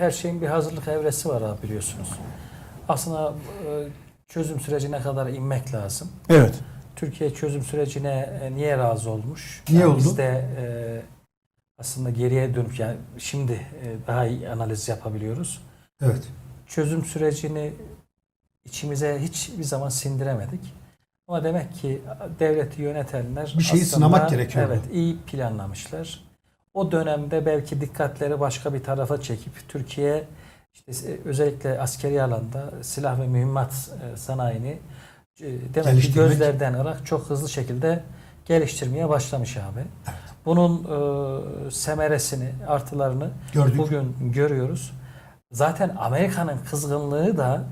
her şeyin bir hazırlık evresi var abi biliyorsunuz. Aslında e, çözüm sürecine kadar inmek lazım. Evet. Türkiye çözüm sürecine e, niye razı olmuş? Niye Yani oldu? Biz de e, aslında geriye dönüp yani şimdi daha iyi analiz yapabiliyoruz. Evet. Çözüm sürecini içimize hiçbir zaman sindiremedik. Ama demek ki devleti yönetenler Bir şeyi sınamak gerekiyordu. Evet, iyi planlamışlar. O dönemde belki dikkatleri başka bir tarafa çekip Türkiye işte özellikle askeri alanda silah ve mühimmat e, sanayini e, demek ki gözlerden ırak çok hızlı şekilde geliştirmeye başlamış abi. Bunun e, semeresini, artılarını Gördük. bugün görüyoruz. Zaten Amerika'nın kızgınlığı da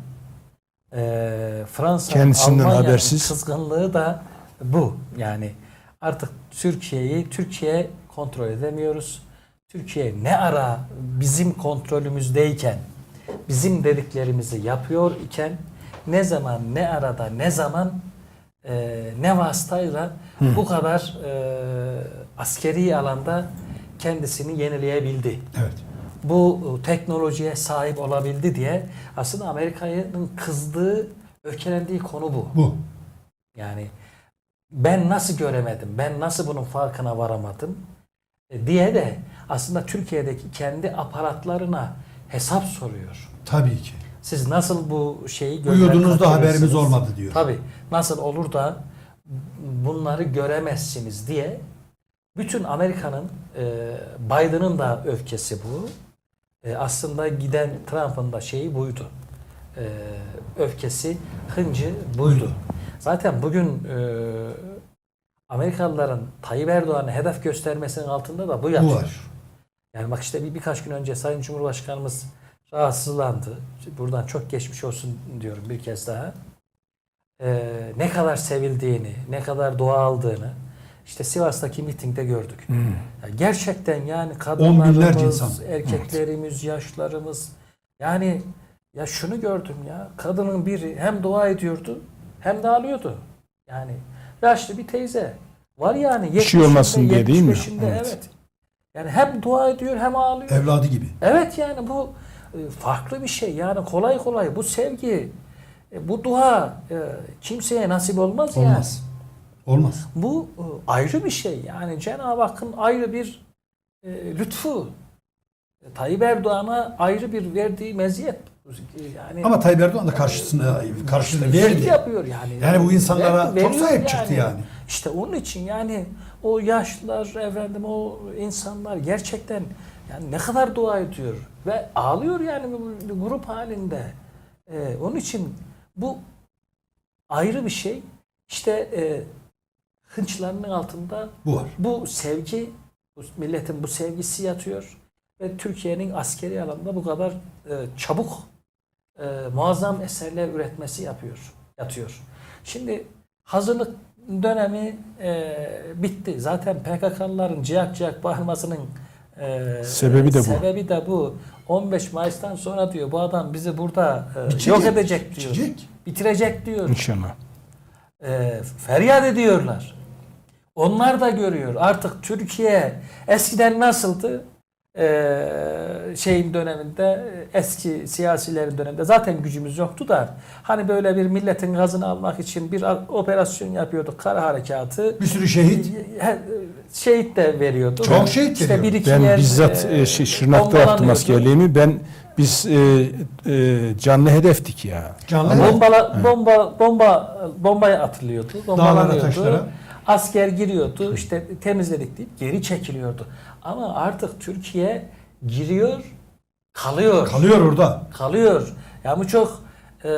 e, Kendisinden Almanya'nın kızgınlığı da bu. Yani artık Türkiye'yi Türkiye kontrol edemiyoruz. Türkiye ne ara bizim kontrolümüzdeyken bizim dediklerimizi yapıyor iken ne zaman ne arada ne zaman e, ne vasıtayla bu kadar e, askeri alanda kendisini yenileyebildi Evet. bu teknolojiye sahip olabildi diye aslında Amerika'nın kızdığı, öfkelendiği konu bu. Bu. Yani ben nasıl göremedim, ben nasıl bunun farkına varamadım e, diye de aslında Türkiye'deki kendi aparatlarına hesap soruyor. Tabii ki. Siz nasıl bu şeyi Uyudunuz da haberimiz olmadı diyor. Tabii. Nasıl olur da bunları göremezsiniz diye bütün Amerika'nın e, Biden'ın da öfkesi bu. E, aslında giden Trump'ın da şeyi buydu. E, öfkesi, hıncı buydu. Zaten bugün e, Amerikalıların Tayyip Erdoğan'a hedef göstermesinin altında da bu yatıyor. var. Yani bak işte bir birkaç gün önce Sayın Cumhurbaşkanımız rahatsızlandı. Buradan çok geçmiş olsun diyorum bir kez daha. Ee, ne kadar sevildiğini, ne kadar dua aldığını işte Sivas'taki mitingde gördük. Gerçekten yani Hmm. On binlerce kadınlarımız, erkeklerimiz, yaşlarımız yani ya şunu gördüm ya kadının biri hem dua ediyordu hem de ağlıyordu. Yani yaşlı bir teyze var yani Bir şey 70'inde, olmasın diye değil mi? 75'inde, Evet. evet. Yani hem dua ediyor hem ağlıyor. Evladı gibi. Evet yani bu e, farklı bir şey. Yani kolay kolay bu sevgi, e, bu dua e, kimseye nasip olmaz, yani. Olmaz. Olmaz. Bu ayrı bir şey. Yani Cenab-ı Hakk'ın ayrı bir lütfu. E, Tayyip Erdoğan'a ayrı bir verdiği meziyet. E, Yani Ama Tayyip Erdoğan da karşısına karşılığını şey verdi. yapıyor yani. Yani bu insanlara Verdi, çok sahip çıktı yani. İşte onun için yani o yaşlılar efendim o insanlar gerçekten yani ne kadar dua ediyor ve ağlıyor yani bir grup halinde. Ee, onun için bu ayrı bir şey. İşte e, hınçlarının altında Bu var. bu sevgi, bu milletin bu sevgisi yatıyor ve Türkiye'nin askeri alanda bu kadar e, çabuk e, muazzam eserler üretmesi yapıyor, yatıyor. Şimdi hazırlık dönemi e, bitti. Zaten PKK'lıların ciyak ciyak bağırmasının e, Sebebi de bu. Sebebi de bu. 15 Mayıs'tan sonra diyor bu adam bizi burada e, Bitecek, yok edecek diyor. bitecek. Bitirecek diyor İnşallah. e, feryat ediyorlar. Onlar da görüyor. Artık Türkiye eskiden nasıldı? E, şeyin döneminde eski siyasilerin döneminde zaten gücümüz yoktu da hani böyle bir milletin gazını almak için bir operasyon yapıyorduk kara harekatı Bir sürü şehit. Şehit de veriyordu. Çok şehit işte veriyor. bir iki Ben yer, bizzat e, e, şey, Şırnak'ta yaptım askerliğimi. Ben biz e, e, canlı hedeftik ya. Canlı bombala, bomba, bomba, bombaya atılıyordu. Bombalanıyordu. taşlara. Asker giriyordu. işte temizledik deyip geri çekiliyordu. Ama artık Türkiye giriyor, kalıyor. Kalıyor orada. Kalıyor. Ya bu çok e,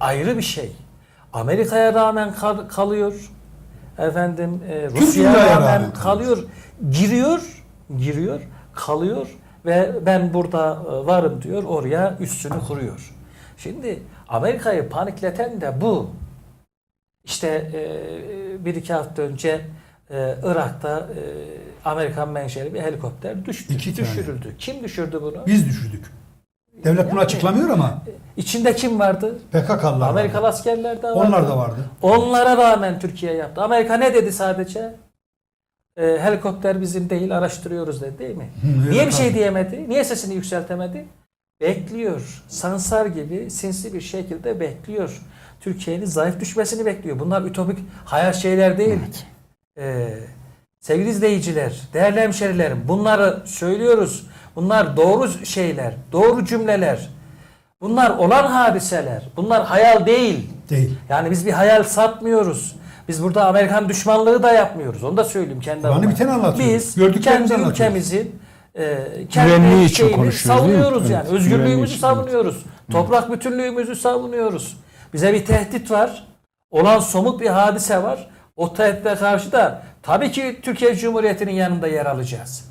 ayrı bir şey. Amerika'ya rağmen kal- kalıyor. Efendim e, Rusya'ya rağmen, kalıyor. Giriyor, giriyor, kalıyor ve ben burada e, varım diyor. Oraya üstünü kuruyor. Şimdi Amerika'yı panikleten de bu. İşte e, bir iki hafta önce e, Irak'ta e, Amerikan menşeli bir helikopter düştü. İki tane. düşürüldü. Kim düşürdü bunu? Biz düşürdük. Devlet bunu açıklamıyor ama İçinde kim vardı? PKK'lılar Amerikalı vardı. askerler de vardı. Onlar da vardı. Onlara rağmen Türkiye yaptı. Amerika ne dedi sadece? e, helikopter bizim değil araştırıyoruz dedi değil mi? evet Niye bir şey abi. diyemedi? Niye sesini yükseltemedi? Bekliyor. Sansar gibi sinsi bir şekilde bekliyor. Türkiye'nin zayıf düşmesini bekliyor. Bunlar ütopik hayal şeyler değil. Ee, sevgili izleyiciler, değerli hemşerilerim bunları söylüyoruz. Bunlar doğru şeyler, doğru cümleler. Bunlar olan hadiseler. Bunlar hayal değil. Değil. Yani biz bir hayal satmıyoruz. Biz burada Amerikan düşmanlığı da yapmıyoruz. Onu da söyleyeyim kendi adıma. biteni anlatıyoruz. Biz Gördüklerimizi kendi ülkemizin e, kendi için savunuyoruz yani. Evet, Özgürlüğümüzü için, savunuyoruz. Toprak bütünlüğümüzü savunuyoruz. Bize bir tehdit var. Olan somut bir hadise var. O tehditle karşı da tabii ki Türkiye Cumhuriyeti'nin yanında yer alacağız.